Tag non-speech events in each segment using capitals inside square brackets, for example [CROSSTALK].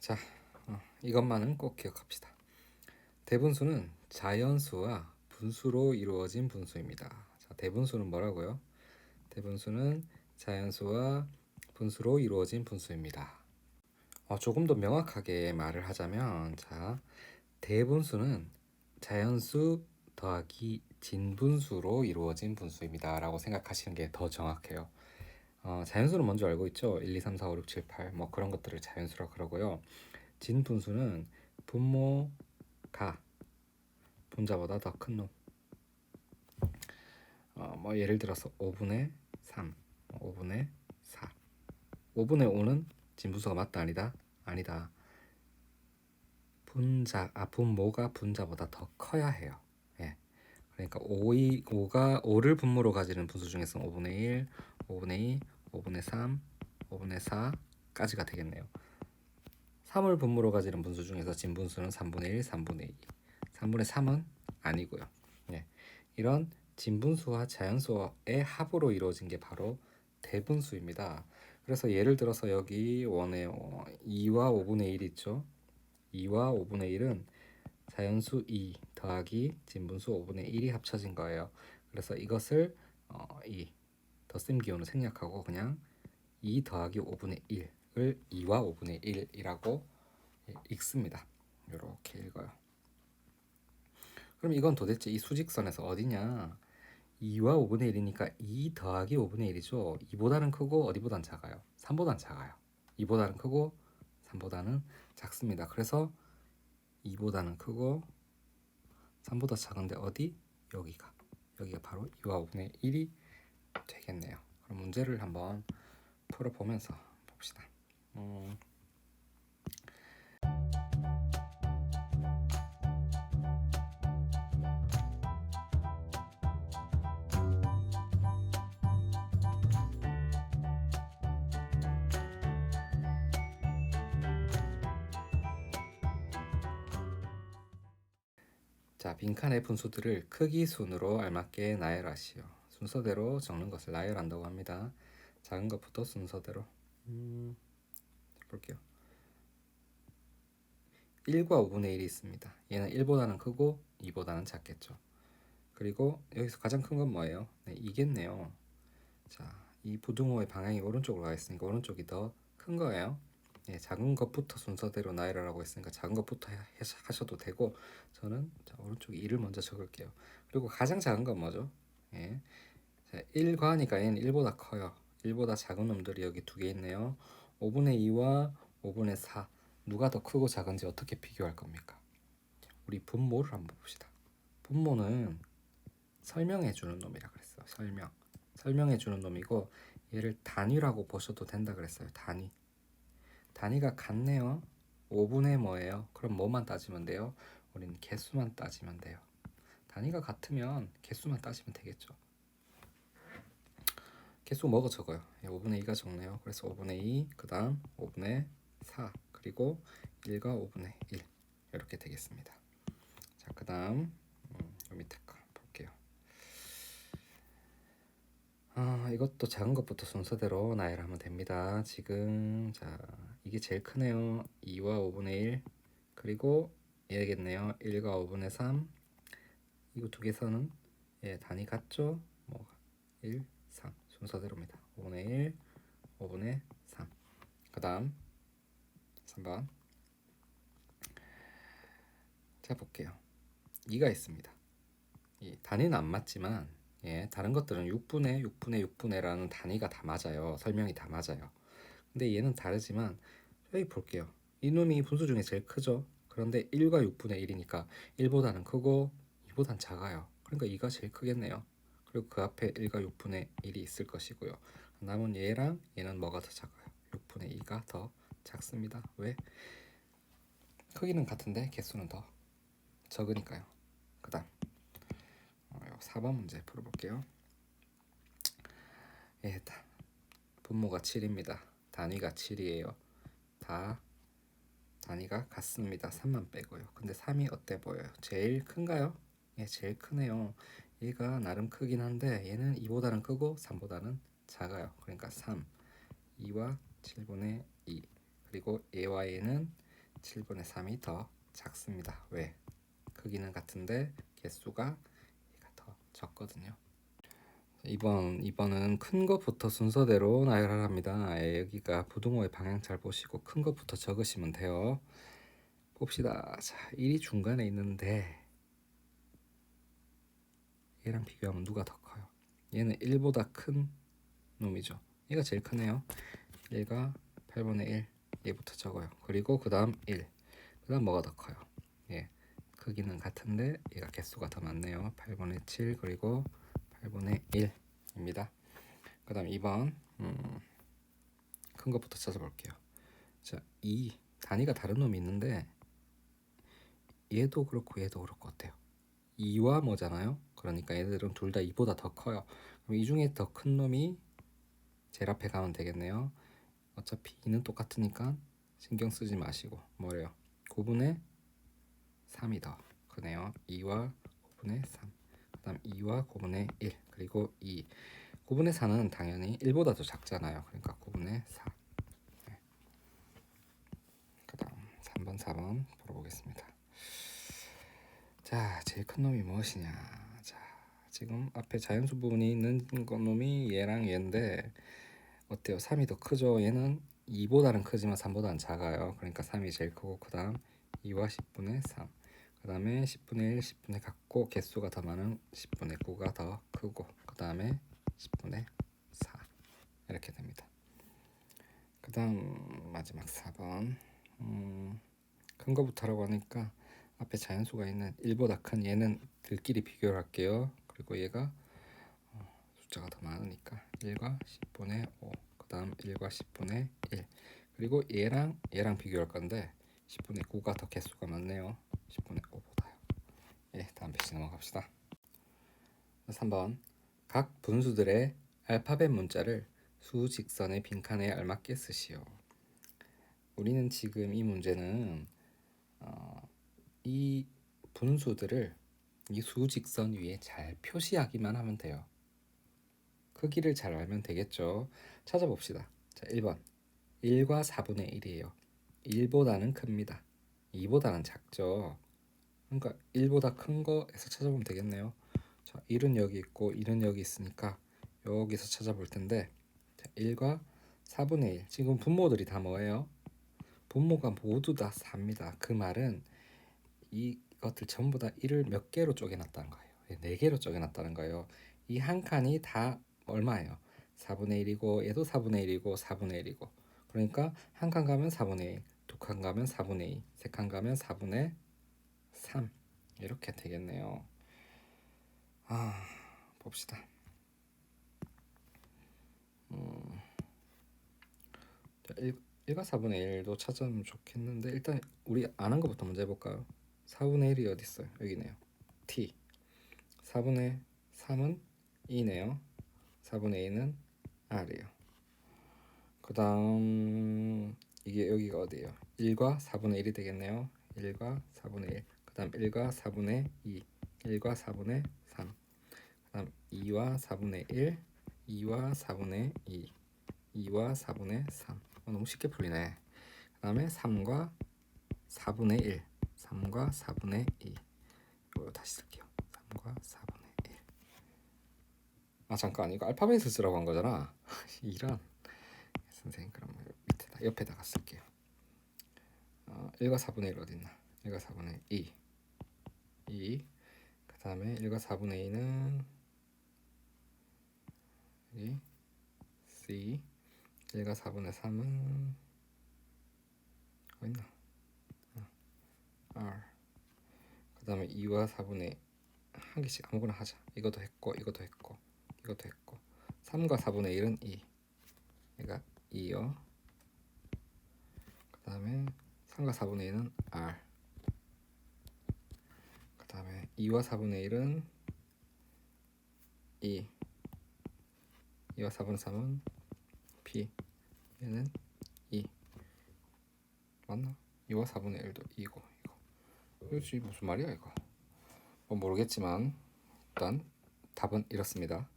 자, 어, 이것만은 꼭 기억합시다. 대분수는 자연수와 분수로 이루어진 분수입니다. 자, 대분수는 뭐라고요? 대분수는 자연수와 분수로 이루어진 분수입니다. 어, 조금 더 명확하게 말을 하자면, 자, 대분수는 자연수 더하기 진분수로 이루어진 분수입니다 라고 생각하시는 게 더 정확해요. 어, 자연수는 먼저 알고 있죠. 1, 2, 3, 4, 5, 6, 7, 8 뭐 그런 것들을 자연수라 그러고요. 진분수는 분모가 분자보다 더 큰 놈. 어, 뭐 예를 들어서 5분의 3, 5분의 4. 5분의 5는 진분수가 맞다 아니다? 아니다. 분자 아 분모가 분자보다 더 커야 해요. 예. 그러니까 5이 5가 5를 분모로 가지는 분수 중에서 5분의 1, 5분의 2, 5분의 3, 5분의 4까지가 되겠네요. 3을 분모로 가지는 분수 중에서 진분수는 3분의 1, 3분의 2, 3분의 3은 아니고요. 예. 이런 진분수와 자연수의 합으로 이루어진 게 바로 대분수입니다. 그래서 예를 들어서 여기 원에 2와 5분의 1 있죠. 2와 5분의 1은 자연수 2 더하기 진분수 5분의 1이 합쳐진 거예요. 그래서 이것을 어, 이 덧셈 기호는 생략하고 그냥 2 더하기 5분의 1을 2와 5분의 1이라고 읽습니다. 이렇게 읽어요. 그럼 이건 도대체 이 수직선에서 어디냐? 2와 5분의 1이니까 2 더하기 5분의 1이죠. 2보다는 크고 어디보단 작아요? 3보단 작아요. 2보다는 크고 3보다는 작습니다. 그래서 2보다는 크고 3보다 작은데 어디? 여기가. 여기가 바로 2와 5분의 1이 되겠네요. 그럼 문제를 한번 풀어보면서 봅시다. 음. 자, 빈칸의 분수들을 크기 순으로 알맞게 나열하시오. 순서대로 적는 것을 나열한다고 합니다. 작은 것부터 순서대로. 음, 볼게요. 1과 5분의 1이 있습니다. 얘는 1보다는 크고 2보다는 작겠죠. 그리고 여기서 가장 큰 건 뭐예요? 네, 이겠네요. 자, 이 부등호의 방향이 오른쪽으로 가 있으니까 오른쪽이 더 큰 거예요. 예, 작은 것부터 순서대로 나열하라고 했으니까 작은 것부터 하셔도 되고 저는 자, 오른쪽 2를 먼저 적을게요. 그리고 가장 작은 건 뭐죠? 예. 자, 1과니까 얘는 1보다 커요. 1보다 작은 놈들이 여기 두 개 있네요. 5분의 2와 5분의 4 누가 더 크고 작은지 어떻게 비교할 겁니까? 우리 분모를 한번 봅시다. 분모는 설명해 주는 놈이라 그랬어요. 설명. 설명해 주는 놈이고 얘를 단위라고 보셔도 된다 그랬어요. 단위. 단위가 같네요. 5분의 뭐예요? 그럼 뭐만 따지면 돼요? 우리는 개수만 따지면 돼요. 단위가 같으면 개수만 따지면 되겠죠. 개수 뭐가 적어요? 5분의 2가 적네요. 그래서 5분의 2, 그 다음 5분의 4, 그리고 1과 5분의 1 이렇게 되겠습니다. 자, 그 다음 음, 밑에 거 볼게요. 아, 이것도 작은 것부터 순서대로 나열하면 됩니다. 지금 자 이게 제일 크네요. 2와 5분의 1 그리고 얘겠네요. 1과 5분의 3 이거 두 개서는 예 단위 같죠? 뭐 1, 3 순서대로입니다. 5분의 1, 5분의 3. 그 다음 3번 자 볼게요. 2가 있습니다. 이 단위는 안 맞지만 예, 다른 것들은 6분의 6분의 6분의라는 단위가 다 맞아요. 설명이 다 맞아요. 근데 얘는 다르지만 여기 볼게요. 이놈이 분수 중에 제일 크죠. 그런데 1과 6분의 1이니까 1보다는 크고 2보다는 작아요. 그러니까 2가 제일 크겠네요. 그리고 그 앞에 1과 6분의 1이 있을 것이고요. 남은 얘랑 얘는 뭐가 더 작아요? 6분의 2가 더 작습니다. 왜? 크기는 같은데 개수는 더 적으니까요. 그 다음 4번 문제 풀어볼게요. 예, 다 분모가 7입니다. 단위가 7이에요. 다 단위가 같습니다. 3만 빼고요. 근데 3이 어때 보여요? 제일 큰가요? 예, 제일 크네요. 얘가 나름 크긴 한데 얘는 2보다는 크고 3보다는 작아요. 그러니까 3, 2와 7분의 2 그리고 얘와 얘는 7분의 3이 더 작습니다. 왜? 크기는 같은데 개수가 얘가 더 적거든요. 2번 2번은 큰 것부터 순서대로 나열하랍니다. 예, 여기가 부등호의 방향 잘 보시고 큰 것부터 적으시면 돼요. 봅시다. 자, 1이 중간에 있는데 얘랑 비교하면 누가 더 커요? 얘는 1보다 큰 놈이죠. 얘가 제일 크네요. 얘가 8분의 1 얘부터 적어요. 그리고 그 다음 1. 그 다음 뭐가 더 커요? 예. 크기는 같은데 얘가 개수가 더 많네요. 8분의 7 그리고 8분의 1입니다. 그 다음 2번 음, 큰 것부터 찾아볼게요. 자, 2 단위가 다른 놈이 있는데 얘도 그렇고 얘도 그렇고 어때요? 2와 뭐잖아요? 그러니까 얘들은 둘 다 2보다 더 커요. 그럼 이 중에 더 큰 놈이 제일 앞에 가면 되겠네요. 어차피 2는 똑같으니까 신경 쓰지 마시고 뭐래요? 9분의 3이 더 크네요. 2와 9분의 3. 그 다음 2와 9분의 1 그리고 2. 9분의 4는 당연히 1보다 더 작잖아요. 그러니까 9분의 4. 네. 그 다음 3번 4번 풀어보겠습니다. 자, 제일 큰 놈이 무엇이냐? 자, 지금 앞에 자연수 부분이 있는 건 놈이 얘랑 얘인데 어때요? 3이 더 크죠? 얘는 2보다는 크지만 3보다는 작아요. 그러니까 3이 제일 크고 그다음 2와 10분의 3. 그다음에 10분의 1, 10분의 같고 개수가 더 많은 10분의 9가 더 크고 그다음에 10분의 4 이렇게 됩니다. 그다음 마지막 4번 음, 큰 거부터 하라고 하니까 앞에 자연수가 있는 1보다 큰 얘는 들끼리 비교를 할게요. 그리고 얘가 어, 숫자가 더 많으니까 1과 10분의 5 그 다음 1과 10분의 1 그리고 얘랑 얘랑 비교할 건데 10분의 9가 더 개수가 많네요. 10분의 5보다요. 예, 다음 페이지 넘어갑시다. 3번 각 분수들의 알파벳 문자를 수 직선의 빈칸에 알맞게 쓰시오. 우리는 지금 이 문제는 어, 이 분수들을 이 수직선 위에 잘 표시하기만 하면 돼요. 크기를 잘 알면 되겠죠. 찾아봅시다. 자, 1번. 1과 4분의 1이에요. 1보다는 큽니다. 2보다는 작죠. 그러니까 1보다 큰 거에서 찾아보면 되겠네요. 자, 1은 여기 있고 1은 여기 있으니까 여기서 찾아볼 텐데 자, 1과 4분의 1. 지금 분모들이 다 뭐예요? 분모가 모두 다 4입니다. 그 말은 이것들 전부 다 1을 몇 개로 쪼개놨다는 거예요. 예, 4개로 쪼개놨다는 거예요. 이 한 칸이 다 얼마예요? 4분의 1이고 얘도 4분의 1이고 4분의 1이고 그러니까 한 칸 가면 4분의 1, 두 칸 가면 4분의 2, 세 칸 가면 4분의 3 이렇게 되겠네요. 아 봅시다. 음, 자, 1, 1과 4분의 1도 찾으면 좋겠는데 일단 우리 아는 것부터 먼저 해볼까요? 4분의 1이 어디 있어요? 여기네요. t 4분의 3은 2네요. 4분의 2는 r이에요. 그 다음 이게 여기가 어디예요? 1과 4분의 1이 되겠네요. 1과 4분의 1. 그 다음 1과 4분의 2. 1과 4분의 3. 그 다음 2와 4분의 1. 2와 4분의 2. 2와 4분의 3. 어, 너무 쉽게 풀리네. 그 다음에 3과 4분의 1. 3과 4분의 2. 이거 다시 쓸게요. 3과 4분의 1. 아 잠깐 이거 알파벳을 쓰라고 한 거잖아. [LAUGHS] 이런 선생님 그럼 밑에다 옆에다가 쓸게요. 어, 1과 4분의 1 어디 있나? 1과 4분의 2. 2. 그 다음에 1과 4분의 2는 여기 C. 1과 4분의 3은 어디 있나? R. 그 다음에 2와 4분의 한 개씩 아무거나 하자. 이것도 했고, 이것도 했고, 이것도 했고. 3과 4분의 1은 2. 얘가 2요. 그 다음에 3과 4분의 1은 R. 그 다음에 2와 4분의 1은 2. 2와 4분의 3은 P. 얘는 2. 맞나? 2와 4분의 1도 2고 그렇지 무슨 말이야 이거. 뭐 모르겠지만 일단 답은 이렇습니다.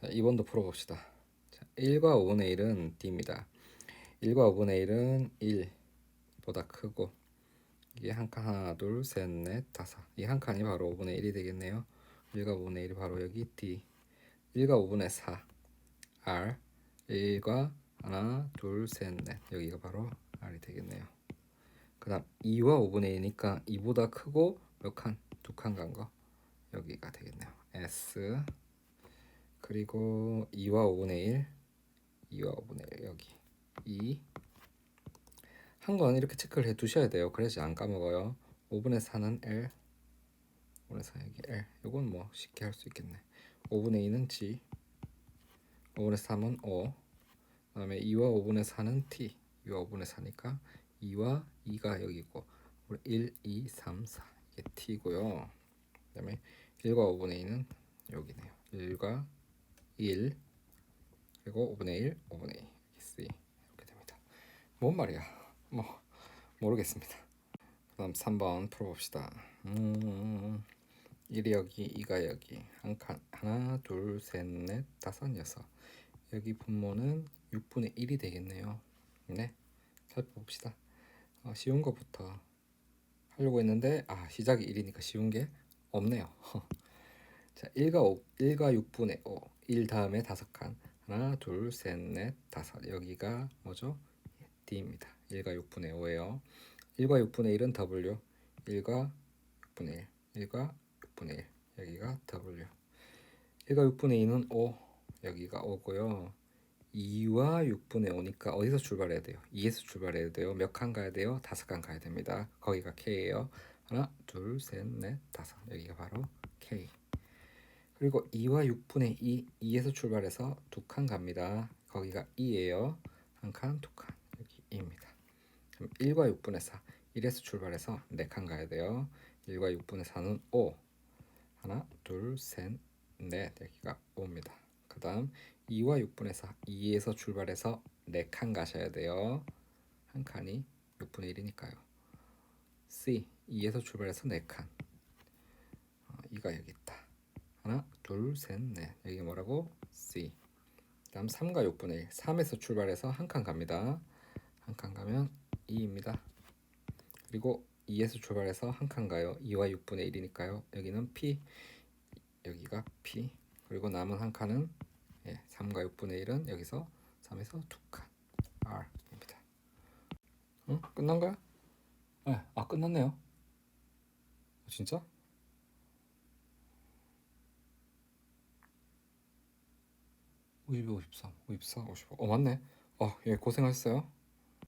자, 2번도 풀어봅시다. 자, 1과 5분의 1은 D입니다. 1과 5분의 1은 1 보다 크고 이게 한 칸 하나 둘 셋 넷 다섯 이 한 칸이 바로 5분의 1이 되겠네요 1과 5분의 1이 바로 여기 D 1과 5분의 4 R 1과 하나 둘 셋 넷 여기가 바로 R이 되겠네요 그 다음 2와 5분의 1이니까 2보다 크고 몇 칸? 두 칸 간 거. 여기가 되겠네요. S. 그리고 2와 5분의 1 2와 5분의 1 여기. 2 한 건 이렇게 체크를 해 두셔야 돼요. 그래야지 안 까먹어요. 5분의 4는 L. 5분의 4 여기 L. 요건 뭐 쉽게 할 수 있겠네. 5분의 2는 G. 5분의 3은 O. 그 다음에 2와 5분의 4는 T. 2와 5분의 4니까 2와 2가 여기고 1, 2, 3, 4 이게 T고요. 그 다음에 1과 5분의 2는 여기네요. 1과 1 그리고 5분의 1, 5분의 2 여기 C 이렇게 됩니다. 뭔 말이야? [LAUGHS] 뭐 모르겠습니다. 그다음 3번 풀어봅시다. 음, 1이 여기, 2가 여기 한 칸 하나, 둘, 셋, 넷, 다섯, 여섯 여기 분모는 6분의 1이 되겠네요. 네, 살펴봅시다. 어, 쉬운 것부터 하려고 했는데 아 시작이 1이니까 쉬운 게 없네요. [LAUGHS] 자, 1과 5, 1과 6분의 5, 1 다음에 다섯 칸 하나, 둘, 셋, 넷, 다섯 여기가 뭐죠? D입니다. 1과 6분의 5예요. 1과 6분의 1은 W, 1과 6분의 1, 1과 6분의 1 여기가 W. 1과 6분의 2는 5, 여기가 5고요. 2와 6분의 5니까 어디서 출발해야 돼요? 2에서 출발해야 돼요. 몇 칸 가야 돼요? 다섯 칸 가야 됩니다. 거기가 K예요. 하나, 둘, 셋, 넷, 다섯. 여기가 바로 K. 그리고 2와 6분의 2, 2에서 출발해서 두 칸 갑니다. 거기가 2예요. 한 칸, 두 칸. 여기 2입니다. 그럼 1과 6분의 4, 1에서 출발해서 네 칸 가야 돼요. 1과 6분의 4는 5. 하나, 둘, 셋, 넷. 여기가 5입니다. 그 다음 2와 6분의 4, 2에서 출발해서 네칸 가셔야 돼요. 한 칸이 6분의 1이니까요. C, 2에서 출발해서 네 칸. 어, 2가 여기 있다. 하나, 둘, 셋, 넷. 여기 뭐라고? C. 다음 3과 6분의 1. 3에서 출발해서 한 칸 갑니다. 한 칸 가면 2입니다. 그리고 2에서 출발해서 한 칸 가요. 2와 6분의 1이니까요. 여기는 P. 여기가 P. 그리고 남은 한 칸은 예, 3과 6분의 1은 여기서 3에서 두 칸. R입니다. 응? 끝난 거야? 네, 아 끝났네요. 진짜? 52, 53, 54, 55. 어 맞네. 어, 예 고생하셨어요.